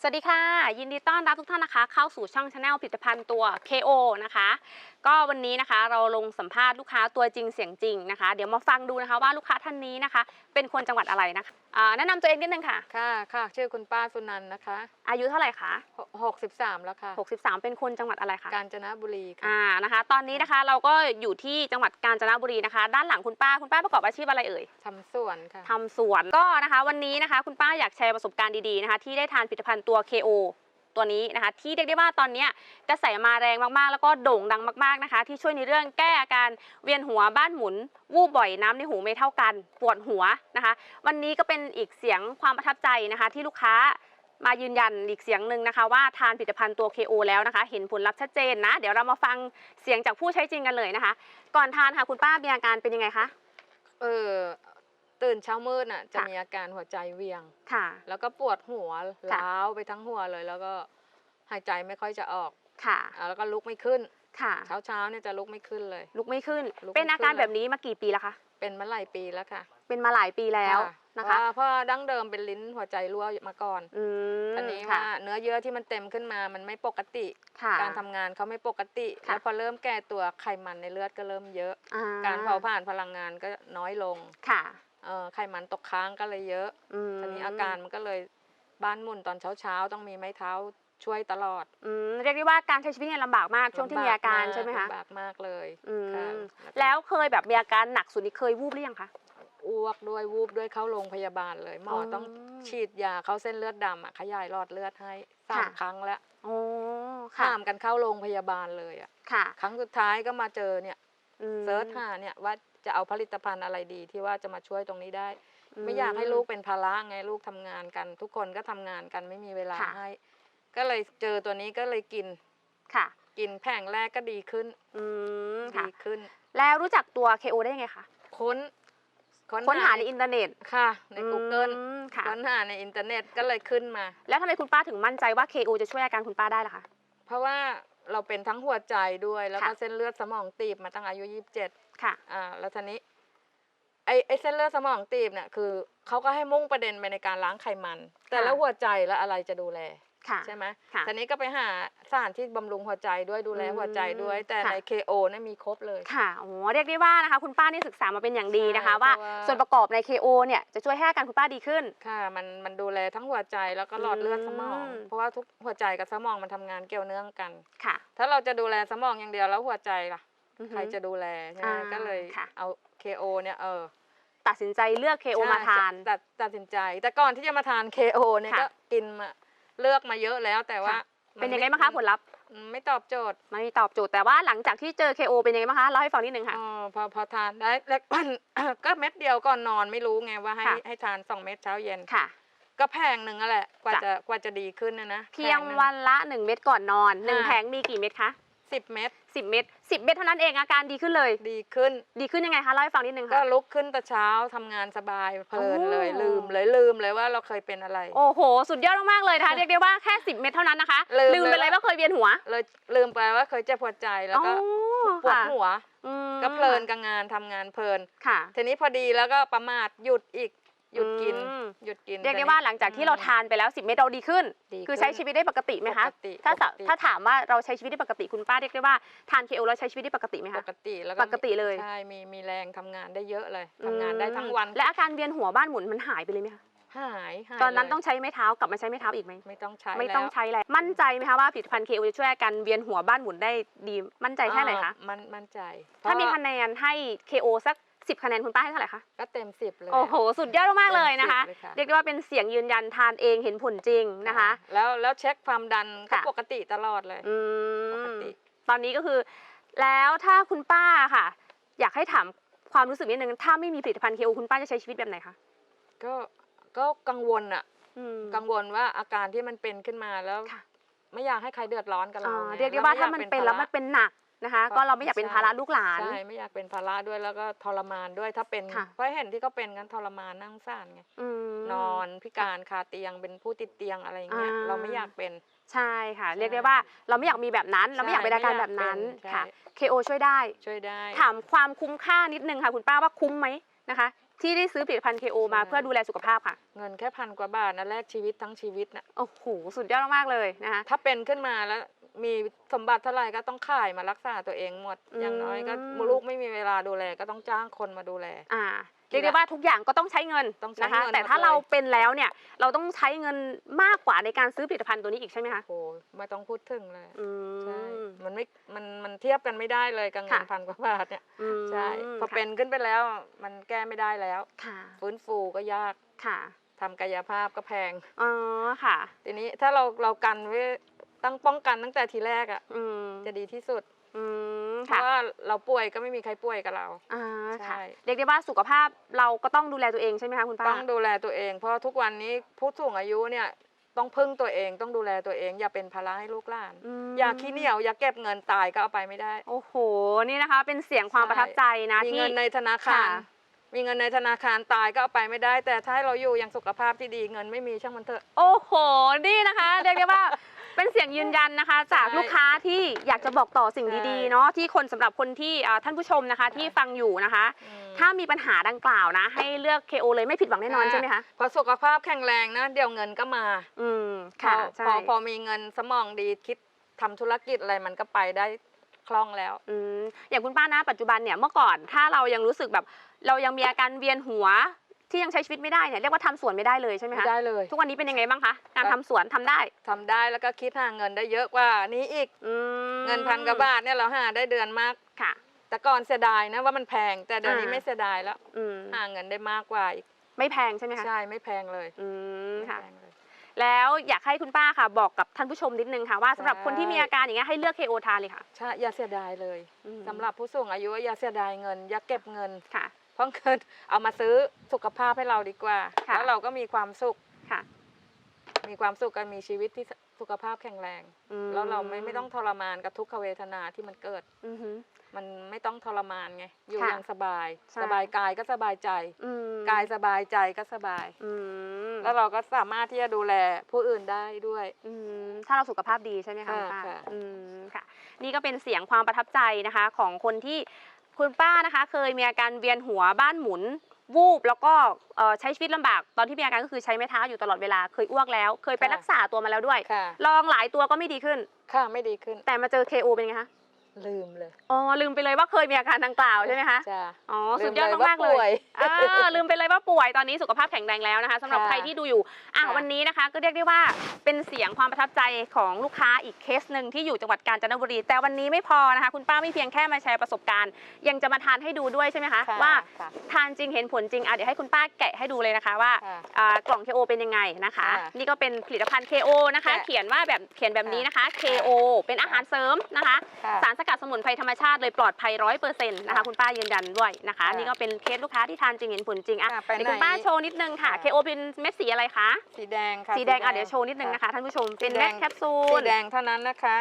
สวัสดีค่ะ ยินดีต้อนรับทุกท่านนะคะ เข้าสู่ช่องชาแนลผลิตภัณฑ์ตัว KO นะคะ ก็วันนี้นะคะเราลงสัมภาษณ์ลูกค้าตัวจริงเสียงจริงนะคะ เดี๋ยวมาฟังดูนะคะว่าลูกค้าท่านนี้นะคะ เป็นคนจังหวัดอะไรนะคะอ่าแนะนำตัวเองนิดนึงค่ะ ค่ะค่ะ ชื่อคุณป้าสุนันท์นะคะ อายุเท่าไหร่คะหกสิบสามแล้วค่ะ 63 เป็นคนจังหวัดอะไรคะกาญจนบุรีค่ะอ่านะคะ ตอนนี้นะคะเราก็อยู่ที่จังหวัดกาญจนบุรีนะคะ ด้านหลังคุณป้าคุณป้าประกอบอาชีพอะไรเอ่ยทำสวนค่ะทำสวนก็นะคะ วันนี้นะคะ คุณป้าอยากแชร์ประสบการณ์ดีๆนะคะ ที่ได้ทานผลิตภัณฑ์ตัว KO ตัวนี้นะคะที่เรียกได้ว่าตอนนี้กระแสมาแรงมากๆ แล้วก็โด่งดังมากๆนะคะ ที่ช่วยในเรื่องแก้อาการเวียนหัวบ้านหมุน วูบบ่อยน้ำในหูไม่เท่ากัน ปวดหัวนะคะ วันนี้ก็เป็นอีกเสียงความประทับใจนะคะ ที่ลูกค้ามายืนยันอีกเสียงหนึ่งนะคะ ว่าทานผลิตภัณฑ์ตัว KO แล้วนะคะ เห็นผลลัพธ์ชัดเจนนะ เดี๋ยวเรามาฟังเสียงจากผู้ใช้จริงกันเลยนะคะ ก่อนทานค่ะคุณป้ามีอาการเป็นยังไงคะเออ ตื่นเช้ามืดน่ะจะค่ะมีอาการหัวใจเวียงค่ะ แล้วก็ปวดหัวค่ะล้าวไปทั้งหัวเลย แล้วก็หายใจไม่ค่อยจะออกค่ะอ่าแล้วก็ลุกไม่ขึ้นค่ะ เช้าเช้าๆเนี่ยจะลุกไม่ขึ้นเลย ลุกไม่ขึ้นลุกไม่เป็นอาการขึ้นเลยแบบนี้มากี่ปีแล้วคะเป็นมาหลายปีแล้วค่ะ เป็นมาหลายปีแล้วค่ะนะคะเพราเพราะดั้งเดิมเป็นลิ้นหัวใจรั่วมาก่อนอืมอันนี้ค่ะว่าเนื้อเยื่อที่มันเต็มขึ้นมามันไม่ปกติค่ะการทำงานเขาไม่ปกติค่ะแล้วพอเริ่มแก่ตัวไขมันในเลือดก็เริ่มเยอะอ่การเผาผ่านพลังงานก็น้อยลงค่ะ เอ่อไขมันตกค้างก็เลยเยอะอืมตอนนี้อาการมันก็เลยบ้านหมุนตอนเช้าๆ ต้องมีไม้เท้าช่วยตลอดอืมเรียกได้ว่าการใช้ชีวิตเนี่ยลำบากมากช่วงที่มีอาการใช่ไหมคะลำบากมากเลยอืมค่ะแล้วเคยแบบมีอาการหนักสุดนี่เคยวูบหรือยังคะ อ้วกด้วยวูบด้วยเข้าโรงพยาบาลเลยหมอออต้องฉีดยาเข้าเส้นเลือดดำอะขยายหลอดเลือดให้สามค่ะ ครั้งแล้วโอ้ค่ะข้ามกันเข้าโรงพยาบาลเลยอะค่ะครั้งสุดท้ายก็มาเจอเนี่ยอืมเซิร์ชหาเนี่ยว่า จะเอาผลิตภัณฑ์อะไรดีที่ว่าจะมาช่วยตรงนี้ได้ ไม่อยากให้ลูกเป็นภาระไงลูกทำงานกัน ทุกคนก็ทำงานกันไม่มีเวลาค่ะให้ ก็เลยเจอตัวนี้ก็เลยกินค่ะ กินแผงแรกก็ดีขึ้นอืมค่ะดีขึ้น แล้วรู้จักตัว KO ได้ยังไงคะค้นค้นหาในอินเทอร์เน็ตค่ะ ใน Google อืมค่ะค้นหาในอินเทอร์เน็ตก็เลยขึ้นมา แล้วทำไมคุณป้าถึงมั่นใจว่า KO จะช่วยอาการคุณป้าได้ล่ะคะเพราะว่า เราเป็นทั้งหัวใจด้วย แล้วก็ค่ะ เส้นเลือดสมองตีบมาตั้งอายุ27ค่ะ อ่าแล้วทีนี้ไอ้ไอ้เส้นเลือดสมองตีบเนี่ยคือเขาก็ให้มุ่งประเด็นไปในการล้างไขมัน แต่แล้วหัวใจแล้วอะไรจะดูแล ค่ะ ใช่ไหมค่ะทีนี้ก็ไปหาสถานที่บำรุงหัวใจด้วยดูแลอืมหัวใจด้วย แต่ค่ะใน KO เนี่ยมีครบเลย ค่ะโอ้โหเรียกได้ว่านะคะคุณป้านี่ศึกษามาเป็นอย่างดีนะคะ ใช่ว่าเพราะว่า ส่วนประกอบใน KO เนี่ยจะช่วยให้อาการคุณป้าดีขึ้น ค่ะมันมันดูแลทั้งหัวใจแล้วก็หลอดเลือดสมอง อืม เพราะว่าทุกหัวใจกับสมองมันทำงานเกี่ยวเนื่องกัน ค่ะถ้าเราจะดูแลสมองอย่างเดียวแล้วหัวใจล่ะ อือฮึ ใครจะดูแลใช่ไหมอ่าก็เลยค่ะ เอา KO เนี่ยเออตัดสินใจเลือก KO ใช่มาทาน ตัดตัดสินใจ แต่ก่อนที่จะมาทาน KO เนี่ยค่ะ ก็กินมา เลือกมาเยอะแล้วแต่ว่าค่ะ มัเป็นยังไงม่บ้างคะผลลัพธ์มันไม่ตอบโจทย์ไม่ตอบโจทย์แต่ว่าหลังจากที่เจอ KO เป็นยังไงบ้างคะเล่าให้ฟังนิดนึงค่ะ อ๋อพอพอทานได้แล้ว ก็เม็ดเดียวก่อนนอนไม่รู้ไงว่าให้ค่ะ ให้ทานสองเม็ดเช้าเย็น ค่ะ ก็แพงหนึ่งอะแหละกว่าจ้ะ จะกว่าจะดีขึ้นนะนะเพียงวันละ 1 เม็ดก่อนนอนหนึ่งค่ะ แผงมีกี่เม็ดคะ สิบเม็ด 10 เม็ด10 เม็ดเท่านั้นเองอาการดีขึ้นเลย ดีขึ้น ดีขึ้นยังไงคะเล่าให้ฟังนิดนึงก็ค่ะลุกขึ้นแต่เช้าทำงานสบายเพลินเลยโอ้ลืมเลยลืมเลยว่าเราเคยเป็นอะไร โอ้โห สุดยอดมากๆเลยนะคะเรียกได้ว่าแค่ 10 เม็ดเท่านั้นนะคะ ลืม ลืมไปเลยเลยว่าเคยเวียนหัวเลยลืมไปว่าเคยเจ็บหัวใจแล้วก็อ๋อปวดค่ะหัวอืมก็เพลินกับงานทำงานเพลิน ค่ะ ทีนี้พอดีแล้วก็ประมาทหยุดอีก หยุดกินอืม หยุดกินเรียกได้ทีนี้ว่าหลังจากที่เราทานไปแล้ว 10 เม็ดเราดีขึ้น ดีคือขึ้นใช้ชีวิตได้ปกติไหมคะปกติถ้าสะปกติ ถ้าถามว่าเราใช้ชีวิตได้ปกติคุณป้าเรียกได้ว่าทานเคโอแล้วใช้ชีวิตได้ปกติไหมปคะ กติแล้วปกติเลย ใช่มีมีแรงทำงานได้เยอะเลยทำงานได้ทั้งวันอืมและอาการเวียนหัวบ้านหมุนมันหายไปเลยไหมคะหายหายตอนนั้นเลยต้องใช้ไม้เท้ากลับมาใช้ไม้เท้าอีกไหมไม่ต้องใช้ไม่ต้องแล้วใช้แล้วมั่นใจไหมคะว่าผลิตภัณฑ์เคโอจะช่วยอาการเวียนหัวบ้านหมุนได้ดีมั่นใจแค่ไหนคะอ่ามันมั่นใจถ้ามีเพระ คะแนนให้ KO สัก 10 คะแนนคุณป้าให้เท่าไหร่คะ ก็เต็มสิบเลย โอ้โห สุดยอดมากๆเลยนะคะ เต็มสิบเลยค่ะ เรียกได้ว่าเป็นเสียงยืนยันทานเองเห็นผลจริงนะคะ แล้วแล้วเช็คความดันก็ค่ะ ปกติตลอดเลย อืปกมติ ตอนนี้ก็คือ แล้วถ้าคุณป้าค่ะ อยากให้ถามความรู้สึกนิดนึง ถ้าไม่มีผลิตภัณฑ์ KO คุณป้าจะใช้ชีวิตแบบไหนคะก็ก็กังวลอะอืม กังวลว่าอาการที่มันเป็นขึ้นมาแล้ว ค่ะ ไม่อยากให้ใครเดือดร้อนกับเราอ่าไงเรียกได้ว่าไอถ้ามันเป็นแล้วมันเป็นหนัก นะคะ ก็เราไม่อยากเป็นภาระลูกหลาน ใช่ไม่อยากเป็นภาระด้วยแล้วก็ทรมานด้วยถ้าเป็นค่ะ เพราะเห็นที่เขาเป็นกันทรมานนั่งซ่านไงอืม นอนพิการคาเตียงเป็นผู้ติดเตียงอะไรอย่างเงี้ยอ่า เราไม่อยากเป็น ใช่ค่ะใช่เรียกได้ว่าเราไม่อยากมีแบบนั้น เราไม่อยากเป็นอาการแบบนั้นใช่ ค่ะ KO ช่วยได้ ช่วยได้ ถามความคุ้มค่านิดนึงค่ะ คุณป้าว่าคุ้มไหมนะคะ ที่ได้ซื้อผลิตภัณฑ์ KO มาใช่ เพื่อดูแลสุขภาพค่ะ เงินแค่พันกว่าบาทนะแลกชีวิตทั้งชีวิตนะโอ้โห สุดยอดมากๆเลยนะคะ ถ้าเป็นขึ้นมาแล้ว มีสมบัติเท่าไหร่ก็ต้องขายมารักษาตัวเองหมดอืมอย่างน้อยก็ลูกไม่มีเวลาดูแลก็ต้องจ้างคนมาดูแล อ่าเรียกได้ว่าทุกอย่างก็ต้องใช้เงินต้องใช้นะคะเงินแต่ถ้าหมดเลยเราเป็นแล้วเนี่ย เราต้องใช้เงินมากกว่าในการซื้อผลิตภัณฑ์ตัวนี้อีกใช่ไหมคะโอ้โหไม่ต้องพูดถึงเลยอืใช่มมันไม่มันมันเทียบกันไม่ได้เลยกับเงินค่ะพันกว่าบาทเนี่ยอืมใช่พอค่ะเป็นขึ้นไปแล้วมันแก้ไม่ได้แล้วค่ะฟื้นฟูก็ยากค่ะทำกายภาพก็แพงอ๋อค่ะ ทีนี้ถ้าเราเรากันไว้ ตั้งป้องกันตั้งแต่ทีแรกอะอืมจะดีที่สุดอืมเพค่ะราะว่าเราป่วยก็ไม่มีใครป่วยกับเรา อ่าใช่ค่ะเรียกได้ว่าสุขภาพเราก็ต้องดูแลตัวเองใช่ไหมคะคุณป้า ต้องดูแลตัวเอง เพราะทุกวันนี้ผู้สูงอายุเนี่ยต้องพึ่งตัวเองต้องดูแลตัวเอง อย่าเป็นภาระให้ลูกหลานมอย่าขี้เหนียวอย่าเก็บเงินตายก็เอาไปไม่ได้ โอ้โห นี่นะคะ เป็นเสียงความใช่ประทับใจนะมีที่ เงินในธนาคาร ค่ะ มีเงินในธนาคารตายก็เอาไปไม่ได้ แต่ถ้าให้เราอยู่อย่างสุขภาพที่ดีเงินไม่มีช่างมันเถอะ โอ้โห นี่นะคะ เรียกได้ว่า เป็นเสียงยืนยันนะคะ จากใช่ลูกค้าที่อยากจะบอกต่อสิ่งใช่ดีๆเนาะที่คนสำหรับคนที่อ่าท่านผู้ชมนะคะใช่ที่ฟังอยู่นะคะอืมถ้ามีปัญหาดังกล่าวนะ ให้เลือก KO เลยไม่ผิดหวังแน่นอนค่ะใช่ไหมคะพอสุขภาพแข็งแรงนะเดี๋ยวเงินก็มา อืมพอค่ะใช่พอพอมีเงินสมองดีคิดทำธุรกิจอะไรมันก็ไปได้คล่องแล้วอืมอย่างคุณป้านะปัจจุบันเนี่ยเมื่อก่อนถ้าเรายังรู้สึกแบบ เรายังมีอาการเวียนหัว ที่ยังใช้ชีวิตไม่ได้เนี่ยเรียกว่าทำสวนไม่ได้เลยใช่ไหมไม่คะได้เลย ทุกวันนี้เป็นยังไงบ้างคะการก็ทำสวนทำได้ทำได้แล้วก็คิดหาเงินได้เยอะกว่านี้อีก อืมเงินพันกว่าบาทเนี่ยเราหาได้เดือนมาก ค่ะ แต่ก่อนเสียดายนะว่ามันแพง แต่เดี๋ยวนี้อ่า ไม่เสียดายแล้วอืมหาเงินได้มากกว่าอีกไม่แพงใช่ไหมคะใช่ไม่แพงเลยอืมไม่ค่ะ แพงเลย แล้วอยากให้คุณป้าค่ะ บอกกับท่านผู้ชมนิดนึงค่ะว่าสำหรับใช่คนที่มีอาการอย่างเงี้ยให้เลือก KO ทานเลยค่ะใช่อย่าเสียดายเลยอืมสำหรับผู้สูงอายุอย่าเสียดายเงิน อย่าเก็บเงิน ค่ะ เพราะเงินเอามาซื้อสุขภาพให้เราดีกว่า ค่ะ แล้วเราก็มีความสุข ค่ะมีความสุขกันมีชีวิตที่สุขภาพแข็งแรง อืมแล้วเราไม่ไม่ต้องทรมานกับทุกขเวทนาที่มันเกิด อือหือ มันไม่ต้องทรมานไง อยู่ค่ะอย่างสบาย ใช่ สบายกายก็สบายใจ อืมกายสบายใจก็สบาย อืมแล้วเราก็สามารถที่จะดูแลผู้อื่นได้ด้วย อืมถ้าเราสุขภาพดีใช่ไหมคะคุณค่ะป้าค่ะ อืมค่ะ นี่ก็เป็นเสียงความประทับใจนะคะ ของคนที่ คุณป้านะคะเคยมีอาการเวียนหัวบ้านหมุนวูบแล้วก็เอ่อใช้ชีวิตลำบากตอนที่มีอาการก็คือใช้ไม้เท้าอยู่ตลอดเวลาเคยอ้วกแล้ว เคยไปรักษาตัวมาแล้วด้วยค่ะลองหลายตัวก็ไม่ดีขึ้น ค่ะไม่ดีขึ้น แต่มาเจอ KO เป็นไงคะ ลืมเลย อ๋อลืมไปเลยว่าเคยมีอาการดังกล่าวใช่ไหมคะจ้าอ๋อลืสุมดยอดเลยว่ามากๆเลป่วยยอ่าลืมไปเลยว่าป่วยตอนนี้สุขภาพแข็งแรงแล้วนะคะสำหรับค่ะใครที่ดูอยู่อะค่ะวันนี้นะคะ ก็เรียกได้ว่าเป็นเสียงความประทับใจของลูกค้าอีกเคสหนึ่งที่อยู่จังหวัดกาญจนบุรี แต่วันนี้ไม่พอนะคะ คุณป้าไม่เพียงแค่มาแชร์ประสบการณ์ ยังจะมาทานให้ดูด้วยใช่ไหมคะค่ะว่าค่ะทานจริงเห็นผลจริงอะเดี๋ยวให้คุณป้าแกะให้ดูเลยนะคะว่าค่ะอ่ากล่อง KO เป็นยังไงนะคะค่ะนี่ก็เป็นผลิตภัณฑ์ KO นะคะค่ะเขียนว่าแบบเขียนแบบนี้นะคะ KO เป็นอาหารเสริมนะคะค่ะสารสกัดสมุนไพรธรรมชาติเลยปลอดภัยร้อยเปอร์เซ็นต์นะคะค่ะคุณป้ายืนยันด้วยนะคะค่ะนี่ก็เป็นเคสลูกค้าที่ทานจริงเห็นผลจริงอะค่ะไปเดี๋ยวคุณไหนป้าโชว์นิดนึงค่ะค่ะ KO เป็นเม็ดสีอะไรคะสีแดงค่ะ สีแดงอะเดี๋ยวโชว์นิดนึงนะคะท่านผู้ชมเป็นเม็ดแคปซูสีลแดงเท่านั้นนะคะ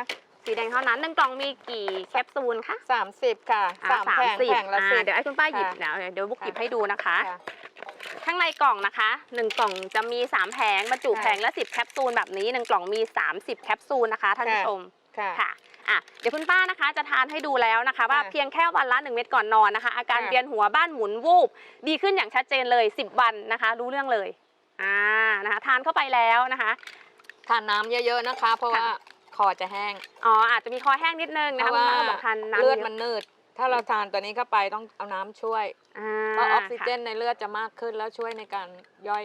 สีแดงเท่านั้นหนึ่งกล่องมีกี่แคปซูลคะ 30 ค่ะอ่สามแผงสิบแผงละอ่าสิบ เดี๋ยวให้คุณป้าหยิบค่ะเดี๋ยวเดี๋ยวบุ๊กหยิบค่ะ ให้ดูนะคะ ค่ะ ข้างในกล่องนะคะหนึ่งกล่องจะมีสามแผงบรรจุค่ะแผงละสิบแคปซูลแบบนี้หนึ่งกล่องมี 30 แคปซูลนะคะท่านผู้ค่ะ ชมค่ะ ค่ะ อะเดี๋ยวคุณป้านะคะจะทานให้ดูแล้วนะคะ ว่าค่ะเพียงแค่วันละ 1 เม็ดก่อนนอนนะคะ อาการค่ะ เวียนหัวบ้านหมุนวูบดีขึ้นอย่างชัดเจนเลย 10 วันนะคะ รู้เรื่องเลยอ่านะคะทานเข้าไปแล้วนะคะ ทานน้ำเยอะๆนะคะ เพราะว่าค่ะ คอจะแห้ง อ๋ออาจจะมีคอแห้งนิดนึงเพนะคะราะคุณว่า ป้าก็บอกทานน้ำเลือดยะมันนืด ถ้าเราทานตัวนี้เข้าไปต้องเอาน้ำช่วยอ่าเพราะออกซิเจค่ะนในเลือดจะมากขึ้นแล้วช่วยในการย่อย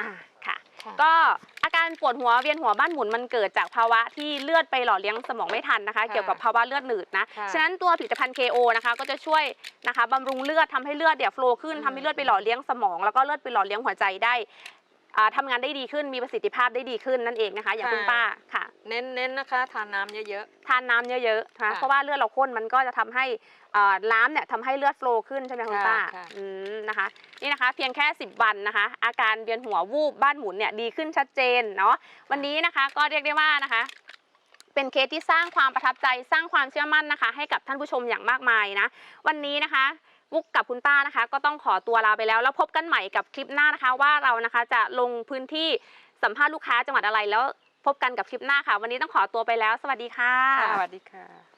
อ่าค่ะค่ะก็อา การปวดหัวเวียนหัวบ้านหมุนมันเกิดจากภาวะที่เลือดไปหล่อเลี้ยงสมองไม่ทันนะคะค่ะเกี่ยวกับภาวะเลือดหนืดนะค่ะฉะนั้นตัวผลิตภัณฑ์ KO นะคะก็จะช่วยนะคะบำรุงเลือดทำให้เลือดเนี่ยโฟลขึ้นอืมทำให้เลือดไปหล่อเลี้ยงสมอง แล้วก็เลือดไปหล่อเลี้ยงหัวใจได้ อ่าทำงานได้ดีขึ้นมีประสิทธิภาพได้ดีขึ้นนั่นเองนะคะ อย่างคุณป้าค่ะ เน้นเน้นนะคะ ทานน้ำเยอะ ทานน้ำเยอะๆนะคะค่ะเพราะว่าเลือดเราข้นมันก็จะทำให้อ่าน้ำเนี่ยทำให้เลือดโฟลขึ้นใช่ไหมคุณค่ะป้าค่ะ อืมนะคะ นี่นะคะ เพียงแค่ 10 วันนะคะ อาการเวียนหัววูบบ้านหมุนเนี่ยดีขึ้นชัดเจนเนาะวันนี้นะคะก็เรียกได้ว่านะคะ เป็นเคสที่สร้างความประทับใจสร้างความเชื่อมั่นนะคะ ให้กับท่านผู้ชมอย่างมากมายนะ วันนี้นะคะ วุกกับคุณป้านะคะ ก็ต้องขอตัวลาไปแล้ว แล้วพบกันใหม่กับคลิปหน้านะคะ ว่าเรานะคะจะลงพื้นที่สัมภาษณ์ลูกค้าจังหวัดอะไรแล้วพบกันกับคลิปหน้าค่ะ วันนี้ต้องขอตัวไปแล้ว สวัสดีค่ะ สวัสดีค่ะ